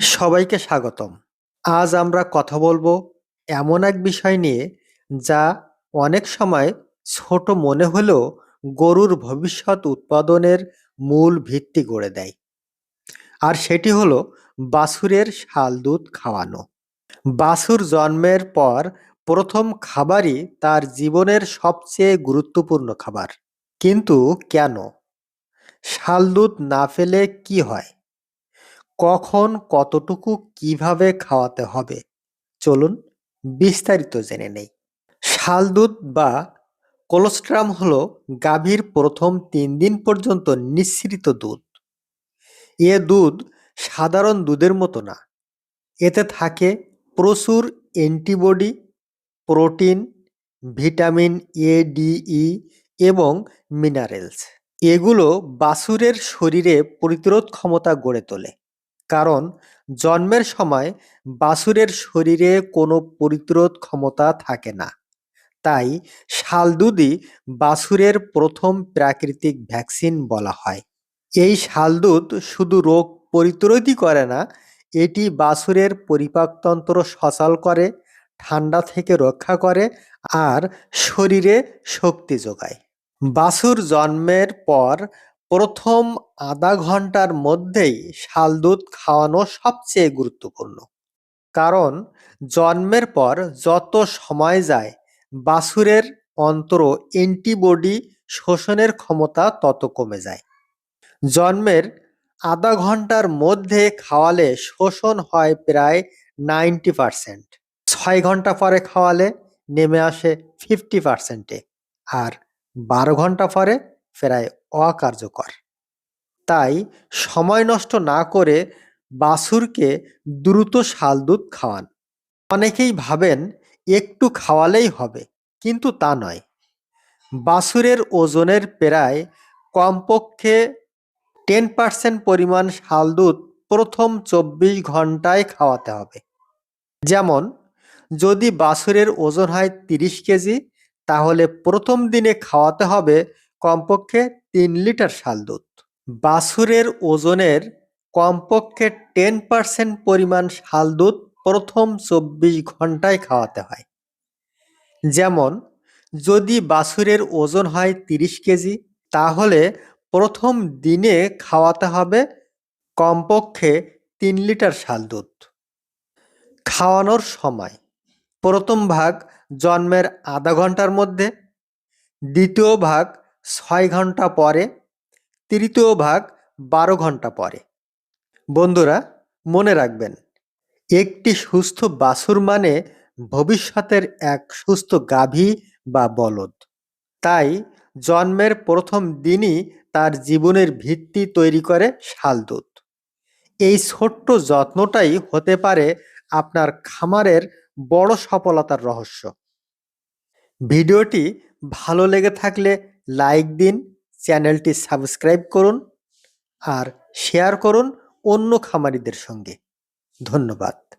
সবাইকে স্বাগতম। আজ আমরা কথা বলব এমন এক বিষয় নিয়ে যা অনেক সময় ছোট মনে হলেও গরুর ভবিষ্যৎ উৎপাদনের মূল ভিত্তি গড়ে দেয়। আর সেটি হলো বাছুরের শাল দুধ খাওয়ানো। বাছুর জন্মের পর প্রথম খাবারই তার জীবনের সবচেয়ে গুরুত্বপূর্ণ খাবার। কিন্তু কেন? শাল দুধ না ফেলে কি হয়? কখন কতটুকু কীভাবে খাওয়াতে হবে? চলুন বিস্তারিত জেনে নেই। শাল দুধ বা কোলোস্ট্রাম হল গাভীর প্রথম তিন দিন পর্যন্ত নিঃসৃত দুধ। এ দুধ সাধারণ দুধের মতো না। এতে থাকে প্রচুর antibody, protein, vitamin A, D, E এবং মিনারেলস। এগুলো বাছুরের শরীরে প্রতিরোধ ক্ষমতা গড়ে তোলে। কারণ জন্মের সময় বাছুরের শরীরে কোনো প্রতিরোধ ক্ষমতা থাকে না। তাই শাল দুধই বাছুরের প্রথম প্রাকৃতিক ভ্যাকসিন বলা হয়। এই শাল দুধ শুধু রোগ প্রতিরোধই করে না, এটি বাছুরের পরিপাকতন্ত্র সচল করে, ঠান্ডা থেকে রক্ষা করে আর শরীরে শক্তি যোগায়। বাছুর জন্মের পর প্রথম আধা ঘণ্টার মধ্যেই শাল দুধ খাওয়ানো সবচেয়ে গুরুত্বপূর্ণ। কারণ জন্মের পর যত সময় যায়, বাছুরের অন্তর অ্যান্টিবডি শোষণের ক্ষমতা তত কমে যায়। জন্মের আধা ঘণ্টার মধ্যে খাওয়ালে শোষণ হয় প্রায় নাইনটি পারসেন্ট। ছয় ঘণ্টা পরে খাওয়ালে নেমে আসে ফিফটি পারসেন্টে। আর বারো ঘণ্টা পরে প্রায় অকার্যকর। তাই সময় নষ্ট না করে বাছুরকে দ্রুত শাল দুধ খাওয়ান। অনেকেই ভাবেন, একটু খাওয়ালেই হবে। কিন্তু তা নয়। বাছুরের ওজনের প্রায় কমপক্ষে টেন পার্সেন্ট পরিমাণ শাল দুধ প্রথম চব্বিশ ঘন্টায় খাওয়াতে হবে। যেমন, যদি বাছুরের ওজন হয় তিরিশ কেজি, তাহলে প্রথম দিনে খাওয়াতে হবে কমপক্ষে তিন লিটার শাল দুধ। বাছুরের ওজনের কমপক্ষে টেন পার্সেন্ট পরিমাণ শাল দুধ প্রথম চব্বিশ ঘন্টায় খাওয়াতে হয়। যেমন, যদি বাছুরের ওজন হয় তিরিশ কেজি, তাহলে প্রথম দিনে খাওয়াতে হবে কমপক্ষে তিন লিটার শাল দুধ। খাওয়ানোর সময়, প্রথম ভাগ জন্মের আধা ঘণ্টার মধ্যে, দ্বিতীয় ভাগ ছয় ঘণ্টা পরে, তৃতীয় ভাগ বারো ঘণ্টা পরে। বন্ধুরা, মনে রাখবেন, একটি সুস্থ বাছুর মানে ভবিষ্যতের এক সুস্থ গাভী বা বলদ। তাই জন্মের প্রথম দিনই তার জীবনের ভিত্তি তৈরি করে শাল দুধ। এই ছোট্ট যত্নটাই হতে পারে আপনার খামারের বড় সফলতার রহস্য। ভিডিওটি ভালো লেগে থাকলে লাইক দিন চ্যানেলটি সাবস্ক্রাইব করুন আর শেয়ার করুন অন্য খামারিদের সঙ্গে। ধন্যবাদ।